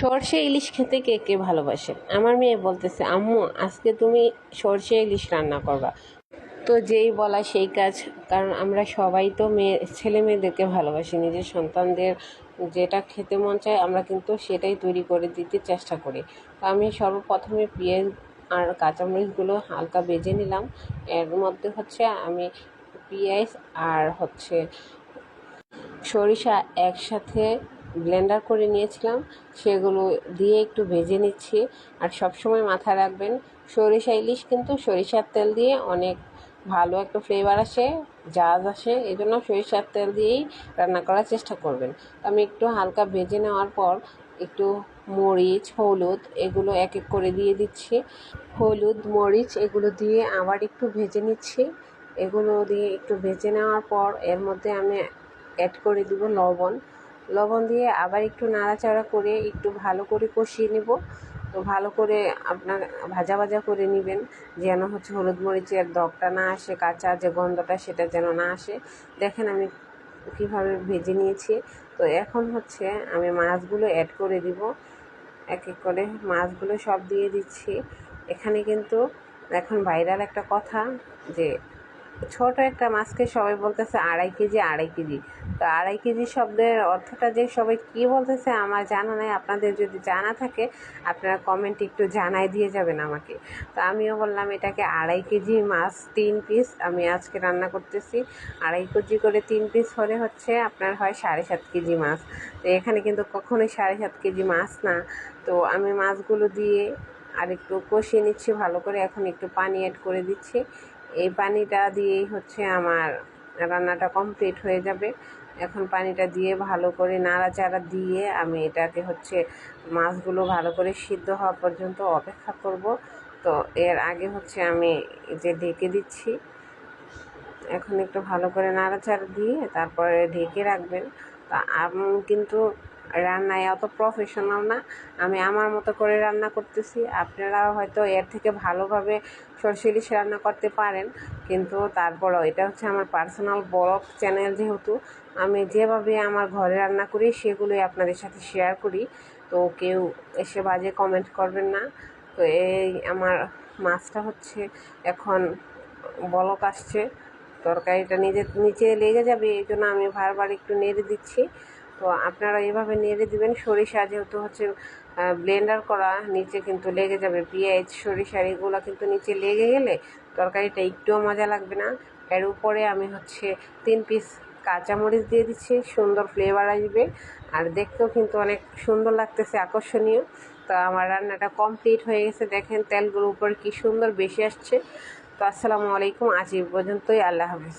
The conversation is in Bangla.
সর্ষে ইলিশ খেতে কে কে ভালোবাসে? আমার মেয়ে বলতেছে, আম্মু, আজকে তুমি সর্ষে ইলিশ রান্না করবা। তো যেই বলা সেই কাজ, কারণ আমরা সবাই তো মেয়ে, ছেলে মেয়েদেরকে ভালোবাসি। নিজের সন্তানদের যেটা খেতে মন চায়, আমরা কিন্তু সেটাই তৈরি করে দিতে চেষ্টা করি। তো আমি সর্বপ্রথমে পেঁয়াজ আর কাঁচামরিচগুলো হালকা বেজে নিলাম। এর মধ্যে হচ্ছে আমি পেঁয়াজ আর হচ্ছে সরিষা একসাথে ব্লেন্ডার করে নিয়েছিলাম, সেগুলো দিয়ে একটু ভেজে নিচ্ছি। আর সবসময় মাথায় রাখবেন, সরিষা ইলিশ কিন্তু সরিষার তেল দিয়ে অনেক ভালো একটা ফ্লেভার আসে জাজ আসে এই জন্য সরিষার তেল দিয়েই রান্না করার চেষ্টা করবেন। আমি একটু হালকা ভেজে নেওয়ার পর একটু মরিচ, হলুদ এগুলো এক এক করে দিয়ে দিচ্ছি। হলুদ, মরিচ এগুলো দিয়ে আবার একটু ভেজে নিচ্ছি। এগুলো দিয়ে একটু ভেজে নেওয়ার পর এর মধ্যে আমি অ্যাড করে দিব লবণ। লবণ দিয়ে আবার একটু নাড়াচাড়া করে একটু ভালো করে কষিয়ে নেব। তো ভালো করে আপনার ভাজা ভাজা করে নেবেন, যেন হচ্ছে হলুদ মরিচের দগটা না আসে, কাঁচা যে গন্ধটা সেটা যেন না আসে। দেখেন আমি কীভাবে ভেজে নিয়েছি। তো এখন হচ্ছে আমি মাছগুলো অ্যাড করে দিব। এক এক করে মাছগুলো সব দিয়ে দিচ্ছি। এখানে কিন্তু এখন ভাইরাল একটা কথা যে ছোট একটা মাছকে সবাই বলতেছে আড়াই কেজি আড়াই কেজি। তো আড়াই কেজি শব্দের অর্থটা যে সবাই কী বলতেছে আমার জানা নাই। আপনাদের যদি জানা থাকে, আপনারা কমেন্ট একটু জানাই দিয়ে যাবেন আমাকে। তো আমিও বললাম, এটাকে আড়াই কেজি মাছ, তিন পিস আমি আজকে রান্না করতেছি। আড়াই কেজি করে তিন পিস হলে হচ্ছে আপনার হয় সাড়ে সাত কেজি মাছ। তো এখানে কিন্তু কখনোই সাড়ে সাত কেজি মাছ না। তো আমি মাছগুলো দিয়ে আর একটু কষিয়ে নিচ্ছি, ভালো করে। এখন একটু পানি অ্যাড করে দিচ্ছি। এই পানিটা দিয়েই হচ্ছে আমার রান্নাটা কমপ্লিট হয়ে যাবে। এখন পানিটা দিয়ে ভালো করে নাড়াচাড়া দিয়ে আমি এটাকে হচ্ছে মাছগুলো ভালো করে সিদ্ধ হওয়া পর্যন্ত অপেক্ষা করব। তো এর আগে হচ্ছে আমি যে ঢেকে দিচ্ছি, এখন একটু ভালো করে নাড়াচাড়া দিয়ে তারপরে ঢেকে রাখবেন। তা আমি কিন্তু রান্নায় অত প্রফেশনাল না। আমি আমার মতো করে রান্না করতেছি। আপনারা হয়তো এর থেকে ভালোভাবে সরষে ইলিশ রান্না করতে পারেন। কিন্তু তারপরেও এটা হচ্ছে আমার পার্সোনাল ব্লগ চ্যানেল যেহেতু, আমি যেভাবে আমার ঘরে রান্না করি, সেগুলোই আপনাদের সাথে শেয়ার করি। তো কেউ এসে বাজে কমেন্ট করবেন না। তো এই আমার মাছটা হচ্ছে এখন বলক আসছে। তরকারিটা নিজে, নিচে লেগে যাবে, এই জন্য আমি বারবার একটু নেড়ে দিচ্ছি। তো আপনারা এইভাবে নেড়ে দিবেন। সরিষা যেহেতু হচ্ছে ব্লেন্ডার করা, নিচে কিন্তু লেগে যাবে পেঁয়াজ সরিষার এগুলো কিন্তু নিচে লেগে গেলে তরকারিটা একটুও মজা লাগবে না। এর উপরে আমি হচ্ছে তিন পিস কাঁচামরিচ দিয়ে দিচ্ছি, সুন্দর ফ্লেভার আসবে। আর দেখতেও কিন্তু অনেক সুন্দর লাগতেছে, আকর্ষণীয়। তো আমার রান্নাটা কমপ্লিট হয়ে গেছে, দেখেন তেলগুলোর উপর কি সুন্দর বেশি আসছে। তো আসসালামু আলাইকুম, আজ এই পর্যন্তই, আল্লাহ হাফিজ।